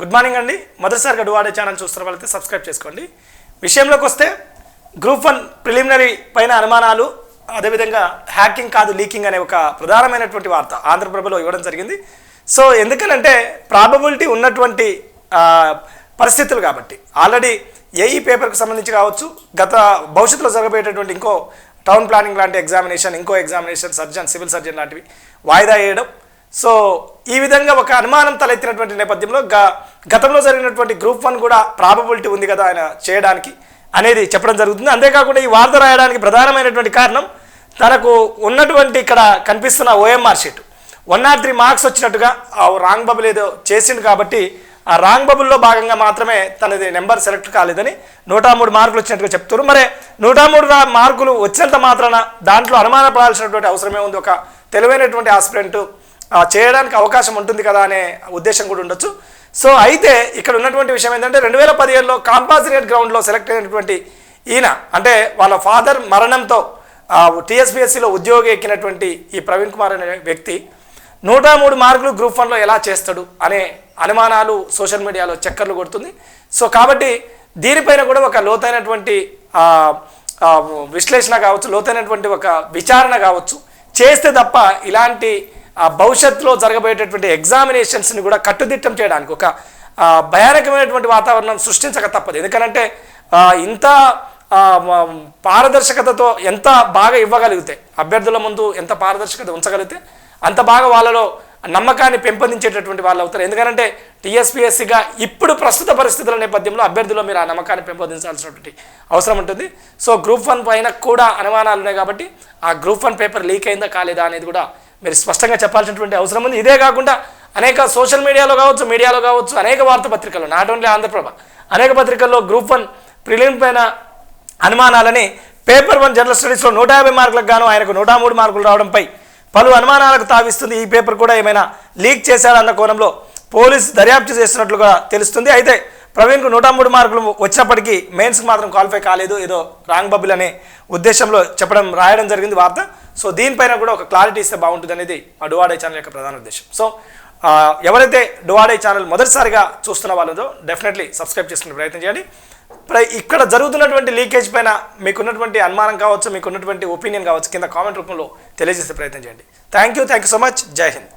Good morning అండి. మొదటిసారిగా డువాడే channel చూస్తున్న వాళ్ళైతే సబ్స్క్రైబ్ చేసుకోండి. విషయంలోకి వస్తే గ్రూప్ వన్ ప్రిలిమినరీ పైన అనుమానాలు అదేవిధంగా హ్యాకింగ్ కాదు లీకింగ్ అనే ఒక ప్రధానమైనటువంటి వార్త ఆంధ్రప్రభలో ఇవ్వడం జరిగింది. సో ఎందుకనంటే ప్రాబబిలిటీ ఉన్నటువంటి పరిస్థితులు కాబట్టి. ఆల్రెడీ ఏఈ పేపర్కు సంబంధించి కావచ్చు గత భవిష్యత్తులో జరగబోయేటటువంటి ఇంకో టౌన్ ప్లానింగ్ లాంటి ఎగ్జామినేషన్ ఇంకో ఎగ్జామినేషన్ సర్జన్ సివిల్ సర్జన్ లాంటివి వాయిదా వేయడం. సో ఈ విధంగా ఒక అనుమానం తలెత్తినటువంటి నేపథ్యంలో గా గతంలో జరిగినటువంటి గ్రూప్ వన్ కూడా ప్రాబబిలిటీ ఉంది కదా ఆయన చేయడానికి అనేది చెప్పడం జరుగుతుంది. అంతేకాకుండా ఈ వార్త రాయడానికి ప్రధానమైనటువంటి కారణం తనకు ఉన్నటువంటి ఇక్కడ కనిపిస్తున్న OMR sheet one not three marks వచ్చినట్టుగా ఆ రాంగ్ బబుల్ ఏదో చేసిండు కాబట్టి ఆ రాంగ్ బబుల్లో భాగంగా మాత్రమే తనది నెంబర్ సెలెక్ట్ కాలేదని నూట మూడు మార్కులు వచ్చినట్టుగా చెప్తారు మరి నూట మూడు మార్కులు వచ్చినంత మాత్రాన దాంట్లో అనుమానపడాల్సినటువంటి అవసరమే ఉంది. ఒక తెలివైనటువంటి ఆస్పిరెంట్ చేయడానికి అవకాశం ఉంటుంది కదా అనే ఉద్దేశం కూడా ఉండొచ్చు. సో అయితే ఇక్కడ ఉన్నటువంటి విషయం ఏంటంటే రెండు వేల పదిహేడులో కాంపాసినేట్ గ్రౌండ్లో సెలెక్ట్ అయినటువంటి ఈయన అంటే వాళ్ళ ఫాదర్ మరణంతో టీఎస్పీఎస్సీలో ఉద్యోగి ఎక్కినటువంటి ఈ ప్రవీణ్ కుమార్ అనే వ్యక్తి నూట మూడు మార్కులు గ్రూప్ వన్లో ఎలా చేస్తాడు అనే అనుమానాలు సోషల్ మీడియాలో చక్కర్లు కొడుతుంది. సో కాబట్టి దీనిపైన కూడా ఒక లోతైనటువంటి విశ్లేషణ కావచ్చు లోతైనటువంటి ఒక విచారణ కావచ్చు. చేస్తే తప్ప ఇలాంటి ఆ, భవిష్యత్తులో జరగబోయేటటువంటి ఎగ్జామినేషన్స్ని కూడా కట్టుదిట్టం చేయడానికి ఒక భయానకమైనటువంటి వాతావరణం సృష్టించక తప్పదు. ఎందుకనంటే ఇంత పారదర్శకతతో ఎంత బాగా ఇవ్వగలిగితే అభ్యర్థుల ముందు ఎంత పారదర్శకత ఉంచగలిగితే అంత బాగా వాళ్ళలో నమ్మకాన్ని పెంపొందించేటటువంటి వాళ్ళు అవుతారు. ఎందుకంటే టీఎస్పీఎస్సీగా ఇప్పుడు ప్రస్తుత పరిస్థితుల నేపథ్యంలో అభ్యర్థుల్లో మీరు ఆ నమ్మకాన్ని పెంపొందించాల్సినటువంటి అవసరం ఉంటుంది. సో గ్రూప్ వన్ పైన కూడా అనుమానాలు ఉన్నాయి కాబట్టి ఆ గ్రూప్ వన్ పేపర్ లీక్ అయిందా కాలేదా అనేది కూడా మీరు స్పష్టంగా చెప్పాల్సినటువంటి అవసరం ఉంది. ఇదే కాకుండా అనేక సోషల్ మీడియాలో కావచ్చు మీడియాలో కావచ్చు అనేక వార్తాపత్రికలు నాట్ ఓన్లీ ఆంధ్రప్రభ అనేక పత్రికల్లో గ్రూప్ వన్ ప్రిలిం పైన అనుమానాలని పేపర్ వన్ జనరల్ స్టడీస్లో నూట యాభై మార్కులకు గాను ఆయనకు నూట మూడు మార్కులు రావడంపై పలు అనుమానాలకు తావిస్తుంది. ఈ పేపర్ కూడా ఏమైనా లీక్ చేశారన్న కోణంలో పోలీసు దర్యాప్తు చేస్తున్నట్లుగా తెలుస్తుంది. అయితే ప్రవీణ్కు నూట మూడు మార్కులు వచ్చినప్పటికీ మెయిన్స్కి మాత్రం క్వాలిఫై కాలేదు. ఏదో రాంగ్ బబుల్ అనే ఉద్దేశంలో చెప్పడం రాయడం జరిగింది వార్త. సో దీనిపైన కూడా ఒక క్లారిటీ ఇస్తే బాగుంటుంది అనేది మా డువాడే ఛానల్ యొక్క ప్రధాన ఉద్దేశం. సో ఎవరైతే డువాడే ఛానల్ మొదటిసారిగా చూస్తున్న వాళ్ళతో డెఫినెట్లీ సబ్స్క్రైబ్ చేసుకునే ప్రయత్నం చేయండి. ఇక్కడ జరుగుతున్నటువంటి లీకేజ్ పైన మీకున్నటువంటి అనుమానం కావచ్చు మీకున్నటువంటి ఒపీనియన్ కావచ్చు కింద కామెంట్ రూపంలో తెలియజేసే ప్రయత్నం చేయండి. Thank you thank you so much. Jai Hind.